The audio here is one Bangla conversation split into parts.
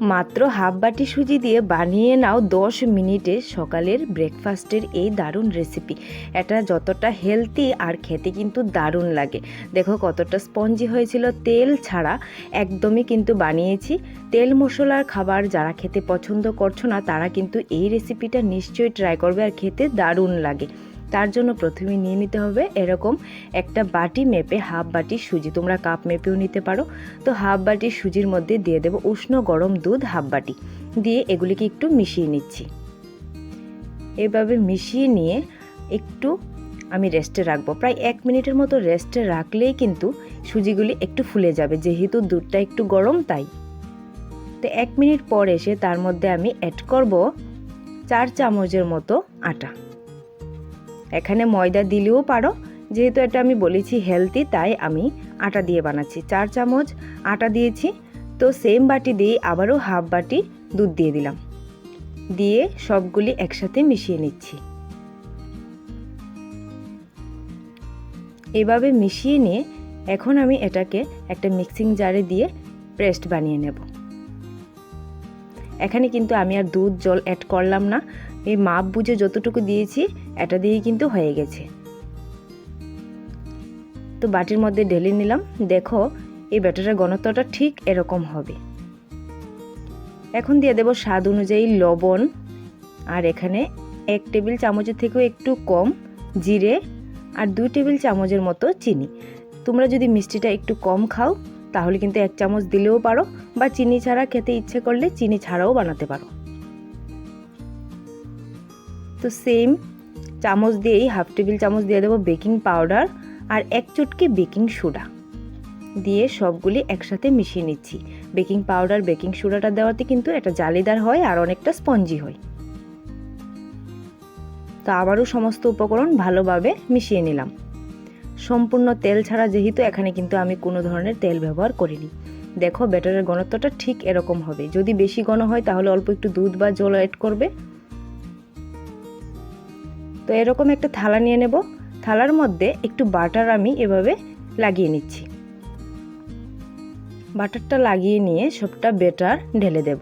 মাত্র হাফ বাটি সুজি দিয়ে বানিয়ে নাও দশ মিনিটে সকালের ব্রেকফাস্টের এই দারুণ রেসিপি এটা যতটা হেলদি আর খেতে কিন্তু দারুণ লাগে। দেখো কতটা স্পঞ্জি হয়েছিল তেল ছাড়া। একদমই কিন্তু বানিয়েছি। তেল মশলার খাবার যারা খেতে পছন্দ করছ না, তারা কিন্তু এই রেসিপিটা নিশ্চয়ই ট্রাই করবে আর খেতে দারুণ লাগে। তার জন্য প্রথমে নিয়ে নিতে হবে এরকম একটা বাটি মেপে হাফ বাটি সুজি। তোমরা কাপ মেপেও নিতে পারো। তো হাফ বাটি সুজির মধ্যে দিয়ে দেবো উষ্ণ গরম দুধ হাফ বাটি। দিয়ে এগুলিকে একটু মিশিয়ে নিচ্ছি। এভাবে মিশিয়ে নিয়ে একটু আমি রেস্টে রাখব। প্রায় এক মিনিটের মতো রেস্টে রাখলেই কিন্তু সুজিগুলি একটু ফুলে যাবে। যেহেতু দুধটা একটু গরম, তাই। তো এক মিনিট পর এসে তার মধ্যে আমি অ্যাড করব চার চামচের মতো আটা। এখানে ময়দা দিলেও পারো। যেহেতু এটা আমি বলেছি হেলদি তাই আমি আটা দিয়ে বানাচ্ছি। চার চামচ আটা দিয়েছি। তো সেম বাটি দিয়ে আবারও হাফ বাটি দুধ দিয়ে দিলাম। দিয়ে সবগুলি একসাথে মিশিয়ে নিচ্ছি। এভাবে মিশিয়ে নিয়ে এখন আমি এটাকে একটা মিক্সিং জারে দিয়ে পেস্ট বানিয়ে নেব। এখানে কিন্তু আমি আর দুধ জল অ্যাড করলাম না। এই মাপ বুঝে যতটুকু দিয়েছি, এটা দিয়েই কিন্তু হয়ে গেছে। তো বাটির মধ্যে ঢেলে নিলাম। দেখো, এই ব্যাটারের ঘনত্বটা ঠিক এরকম হবে। এখন দিয়ে দেব স্বাদ অনুযায়ী লবণ, আর এখানে এক টেবিল চামচের থেকেও একটু কম জিরে আর দুই টেবিল চামচের মতো চিনি। তোমরা যদি মিষ্টিটা একটু কম খাও, তাহলে কিন্তু এক চামচ দিলেও পারো, বা চিনি ছাড়া খেতে ইচ্ছে করলে চিনি ছাড়াও বানাতে পারো। তো সেম চামচ দিয়েই হাফ টেবিল চামচ দিয়ে দেবো বেকিং পাউডার আর এক চুটকি বেকিং সোডা দিয়ে সবগুলি একসাথে মিশিয়ে নিচ্ছি। বেকিং পাউডার বেকিং সোডাটা দেওয়াতে কিন্তু এটা জালিদার হয় আর অনেকটা স্পঞ্জি হয়। তো আবারও সমস্ত উপকরণ ভালোভাবে মিশিয়ে নিলাম। সম্পূর্ণ তেল ছাড়া যেহেতু এখানে কিন্তু আমি কোনো ধরনের তেল ব্যবহার করিনি। দেখো ব্যাটারের ঘনত্বটা ঠিক এরকম হবে। যদি বেশি ঘন হয় তাহলে অল্প একটু দুধ বা জল অ্যাড করবে। তো এরকম একটা থালা নিয়ে নেব। থালার মধ্যে একটু বাটার আমি এভাবে লাগিয়ে নিচ্ছি। বাটারটা লাগিয়ে নিয়ে সবটা বেটার ঢেলে দেব।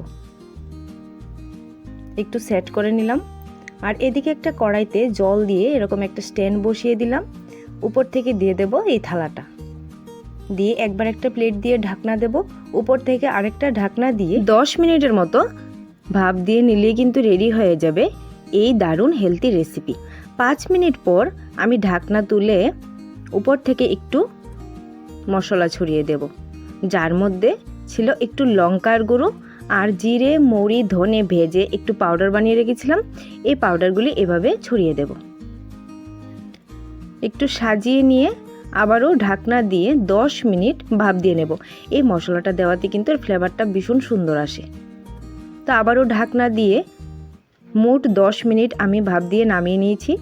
একটু সেট করে নিলাম। আর এদিকে একটা কড়াইতে জল দিয়ে এরকম একটা স্ট্যান্ড বসিয়ে দিলাম। উপর থেকে দিয়ে দেব এই থালাটা। দিয়ে একবার একটা প্লেট দিয়ে ঢাকনা দেব। উপর থেকে আরেকটা ঢাকনা দিয়ে দশ মিনিটের মতো ভাপ দিয়ে নিলেই কিন্তু রেডি হয়ে যাবে। এই দারুণ হেলদি রেসিপি পাঁচ মিনিট পর আমি ঢাকনা তুলে উপর থেকে একটু মশলা ছড়িয়ে দেব। যার মধ্যে ছিল একটু লঙ্কার গুঁড়ো আর জিরে, মৌরি, ধনে ভেজে একটু পাউডার বানিয়ে রেখেছিলাম। এই পাউডারগুলি এভাবে ছড়িয়ে দেব। একটু সাজিয়ে নিয়ে আবারও ঢাকনা দিয়ে দশ মিনিট ভাপ দিয়ে নেব। এই মশলাটা দেওয়াতে কিন্তু এর ফ্লেভারটা ভীষণ সুন্দর আসে। তো আবারও ঢাকনা দিয়ে মোট দশ মিনিট আমি ভাপ দিয়ে নামিয়ে নিয়েছি।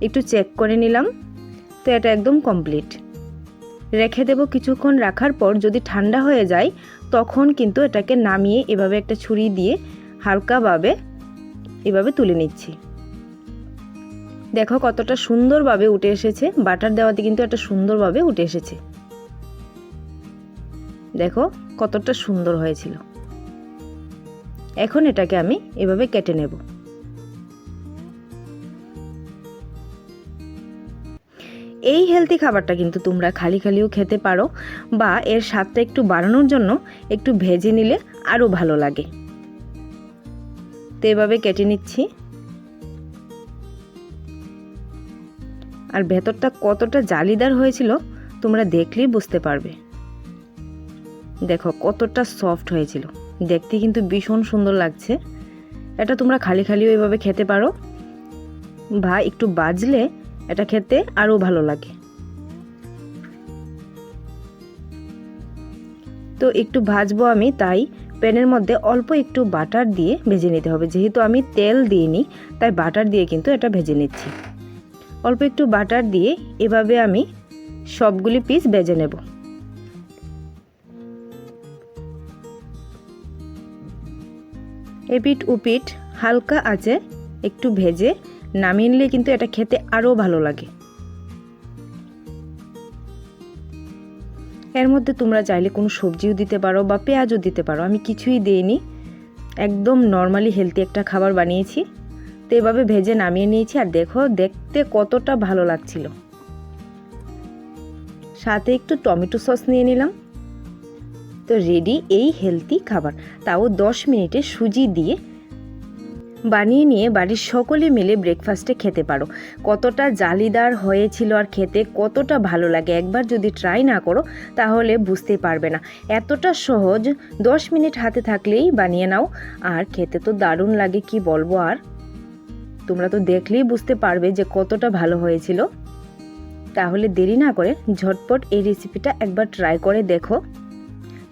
একটু চেক করে নিলাম। তো এটা একদম কমপ্লিট রেখে দেব কিছুক্ষণ রাখার পর যদি ঠান্ডা হয়ে যায়, তখন কিন্তু এটাকে নামিয়ে এভাবে একটা ছুরি দিয়ে হালকাভাবে এভাবে তুলে নিচ্ছি। দেখো কতটা সুন্দরভাবে উঠে এসেছে। বাটার দেওয়াতে কিন্তু এটা সুন্দরভাবে উঠে এসেছে। দেখো কতটা সুন্দর হয়েছিল। এখন এটাকে আমি এভাবে কেটে নেব। এই হেলদি খাবারটা কিন্তু তোমরা খালি খালিও খেতে পারো বা এর স্বাদটা একটু বাড়ানোর জন্য একটু ভেজে নিলে আরও ভালো লাগে। তো এভাবে কেটে নিচ্ছি। আর ভেতরটা কতটা জালিদার হয়েছিল তোমরা দেখলেই বুঝতে পারবে। দেখো কতটা সফট হয়েছিল। দেখতে কিন্তু ভীষণ সুন্দর লাগছে। এটা তোমরা খালি খালিও এভাবে খেতে পারো। বা একটু বাজলে এটা খেতে আরও ভালো লাগে। তো একটু ভাজবো আমি, তাই প্যানের মধ্যে অল্প একটু বাটার দিয়ে ভেজে নিতে হবে। যেহেতু আমি তেল দিইনি, তাই বাটার দিয়ে কিন্তু এটা ভেজে নিচ্ছি। অল্প একটু বাটার দিয়ে এভাবে আমি সবগুলি পিস ভেজে নেব। এপিট উপিট হালকা আছে একটু ভেজে নামিয়ে নিলে কিন্তু এটা খেতে আরও ভালো লাগে। এর মধ্যে তোমরা চাইলে কোনো সবজিও দিতে পারো বা পেঁয়াজও দিতে পারো। আমি কিছুই দিইনি। একদম নর্মালি হেলদি একটা খাবার বানিয়েছি। তো এভাবে ভেজে নামিয়ে নিয়েছি আর দেখো, দেখতে কতটা ভালো লাগছিল। সাথে একটু টমেটো সস নিয়ে নিলাম। তো রেডি এই হেলদি খাবার। তাও দশ মিনিটে সুজি দিয়ে বানিয়ে নিয়ে বাড়ির সকলে মিলে ব্রেকফাস্টে খেতে পারো। কতটা জালিদার হয়েছিল আর খেতে, কতটা ভালো লাগে একবার যদি ট্রাই না করো, তাহলে বুঝতে পারবে না। এতটা সহজ, দশ মিনিট হাতে থাকলেই বানিয়ে নাও। আর খেতে তো দারুণ লাগে, কি বলব আর? তোমরা তো দেখলেই বুঝতে পারবে যে কতটা ভালো হয়েছিল। তাহলে দেরি না করে ঝটপট এই রেসিপিটা একবার ট্রাই করে দেখো।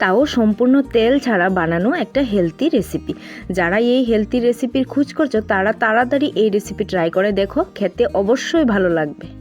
তাও সম্পূর্ণ তেল ছাড়া বানানো একটা হেলদি রেসিপি যারা এই হেলদি রেসিপির খোঁজ করছ, তারা তাড়াতাড়ি এই রেসিপি ট্রাই করে দেখো, খেতে অবশ্যই ভালো লাগবে।